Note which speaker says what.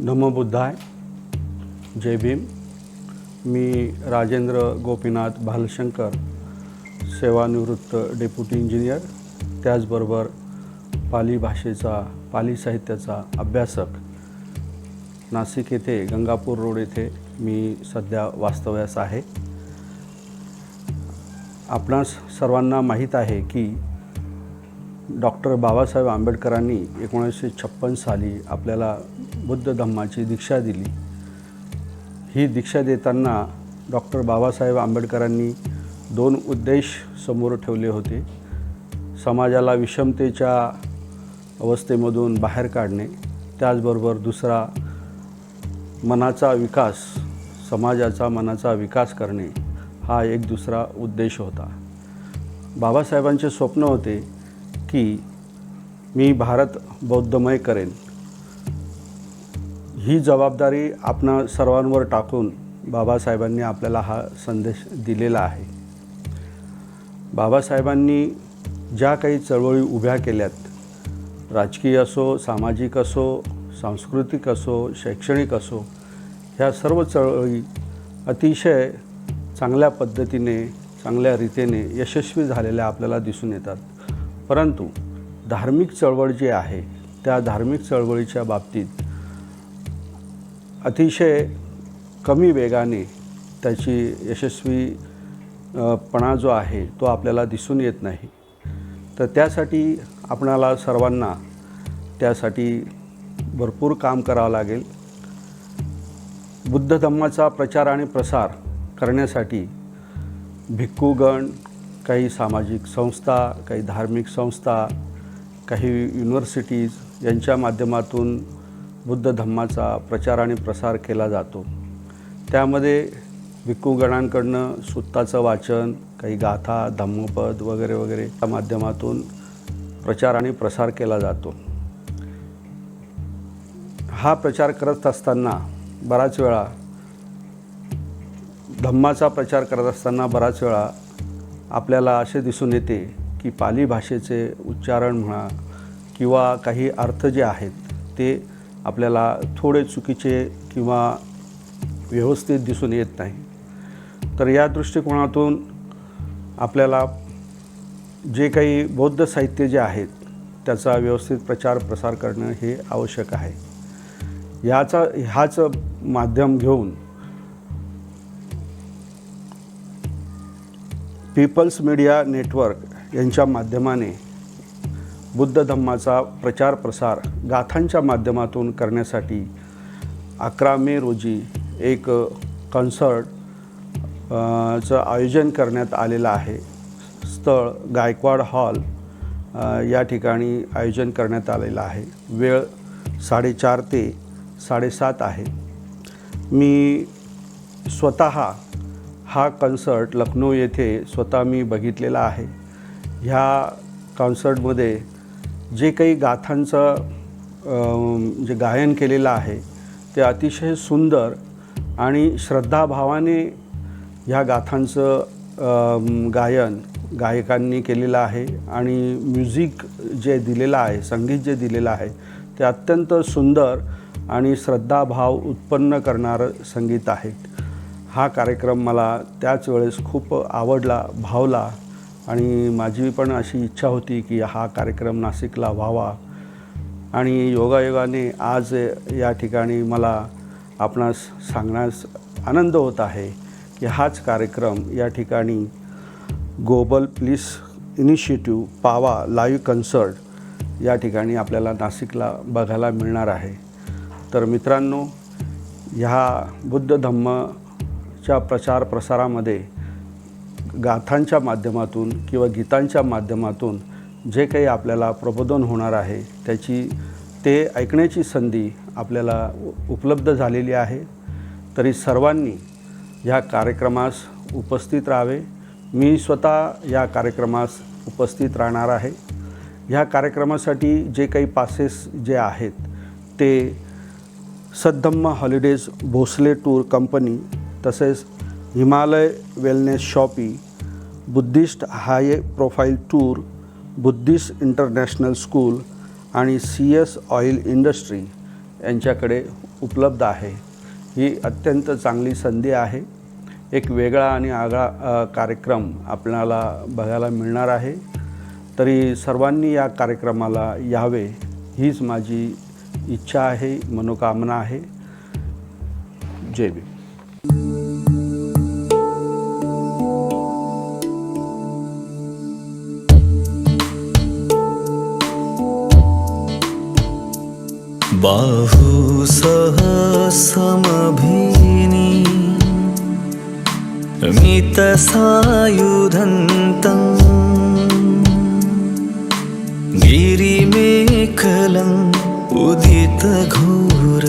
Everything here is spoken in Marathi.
Speaker 1: नमो बुद्धाय जय भीम. मी राजेंद्र गोपीनाथ भालशंकर सेवानिवृत्त डेप्युटी इंजिनियर त्याचबरोबर पाली भाषेचा पाली साहित्याचा अभ्यासक. नाशिक येथे गंगापूर रोड येथे मी सध्या वास्तव्यास आहे. आपणास सर्वांना माहीत आहे की डॉक्टर बाबासाहेब आंबेडकरांनी एकोणीसशे छप्पन साली आपल्याला बुद्ध धम्माची दीक्षा दिली. ही दीक्षा देताना डॉक्टर बाबासाहेब आंबेडकरांनी दोन उद्देश समोर ठेवले होते. समाजाला विषमतेच्या अवस्थेमधून बाहेर काढणे त्याचबरोबर दुसरा मनाचा विकास समाजाचा मनाचा विकास करणे हा एक दुसरा उद्देश होता. बाबासाहेबांचे स्वप्न होते की मी भारत बौद्धमय करेन. ही जबाबदारी आपणा सर्वांवर टाकून बाबासाहेबांनी आपल्याला हा संदेश दिलेला आहे. बाबासाहेबांनी ज्या काही चळवळी उभ्या केल्यात राजकीय असो सामाजिक असो सांस्कृतिक असो शैक्षणिक असो ह्या सर्व चळवळी अतिशय चांगल्या पद्धतीने चांगल्या रीतीने यशस्वी झालेल्या आपल्याला दिसून येतात. परंतु धार्मिक चळवळ जी आहे त्या धार्मिक चळवळीच्या बाबतीत अतिशय कमी वेगाने त्याची यशस्वीपणा जो आहे तो आपल्याला दिसून येत नाही. तर त्यासाठी आपणाला सर्वांना त्यासाठी भरपूर काम करावं लागेल. बुद्ध धम्माचा प्रचार आणि प्रसार करण्यासाठी भिक्खूगण काही सामाजिक संस्था काही धार्मिक संस्था काही युनिव्हर्सिटीज यांच्या माध्यमातून बुद्ध धम्माचा प्रचार आणि प्रसार केला जातो. त्यामध्ये भिक्खूगणांकडनं सुत्ताचं वाचन काही गाथा धम्मपद वगैरे वगैरे या माध्यमातून प्रचार आणि प्रसार केला जातो. हा प्रचार करत असताना बराच वेळा धम्माचा प्रचार करत असताना बराच वेळा आपल्याला असे दिसून येते की पाली भाषेचे उच्चारण म्हणा किंवा काही अर्थ जे आहेत ते आपल्याला थोडे चुकीचे किंवा व्यवस्थित दिसून येत नाही. तर या दृष्टिकोनातून आपल्याला जे काही बौद्ध साहित्य जे आहेत त्याचा व्यवस्थित प्रचार प्रसार करणं हे आवश्यक आहे. याचा ह्याच माध्यम घेऊन पीपल्स मीडिया नेटवर्क यांच्या माध्यमाने बुद्ध धम्माचा प्रचार प्रसार गाथांच्या माध्यमातून करण्यासाठी अकरा मे रोजी एक कॉन्सर्ट चं आयोजन करण्यात आलेलं आहे. स्थळ गायकवाड हॉल या ठिकाणी आयोजन करण्यात आलेलं आहे. वेळ साडेचार ते साडेसात आहे. मी स्वतः हा कॉन्सर्ट लखनौ येथे स्वतः मी बघितलेला आहे. ह्या कॉन्सर्टमध्ये जे काही गाथांचं जे गायन केलेलं आहे ते अतिशय सुंदर आणि श्रद्धाभावाने ह्या गाथांचं गायन गायकांनी केलेलं आहे आणि म्युझिक जे दिलेलं आहे संगीत जे दिलेलं आहे ते अत्यंत सुंदर आणि श्रद्धाभाव उत्पन्न करणारं संगीत आहे. हा कार्यक्रम मला त्याच वेळेस खूप आवडला भावला आणि माझी पण अशी इच्छा होती की हा कार्यक्रम नाशिकला व्हावा. आणि योगायोगाने आज या ठिकाणी मला आपणास सांगण्यास आनंद होत आहे की हाच कार्यक्रम या ठिकाणी ग्लोबल प्लीस इनिशिएटिव्ह पावा लाईव्ह कन्सर्ट या ठिकाणी आपल्याला नाशिकला बघायला मिळणार आहे. तर मित्रांनो ह्या बुद्ध धम्म च्या प्रचार प्रसारामध्ये गाथांच्या माध्यमातून किंवा गीतांच्या माध्यमातून जे काही आपल्याला प्रबोधन होणार आहे त्याची ते ऐकण्याची संधी आपल्याला उपलब्ध झालेली आहे. तरी सर्वांनी ह्या कार्यक्रमास उपस्थित राहावे. मी स्वतः या कार्यक्रमास उपस्थित राहणार आहे. ह्या कार्यक्रमासाठी जे काही पासेस जे आहेत ते Saddhamma holidays Bhosale tour company तसेच Himalaya wellness shoppe Buddhist high profile tour Buddhist international school आणि सी एस ऑइल इंडस्ट्री यांच्याकडे उपलब्ध आहे. ही अत्यंत चांगली संधी आहे. एक वेगळा आणि आगळा कार्यक्रम आपल्याला बघायला मिळणार आहे. तरी सर्वांनी या कार्यक्रमाला यावे हीच माझी इच्छा आहे मनोकामना आहे. जय भीम.
Speaker 2: बाहु सह समभिनी मितसायुधन्तम् गिरिमेखलम् उदितघोर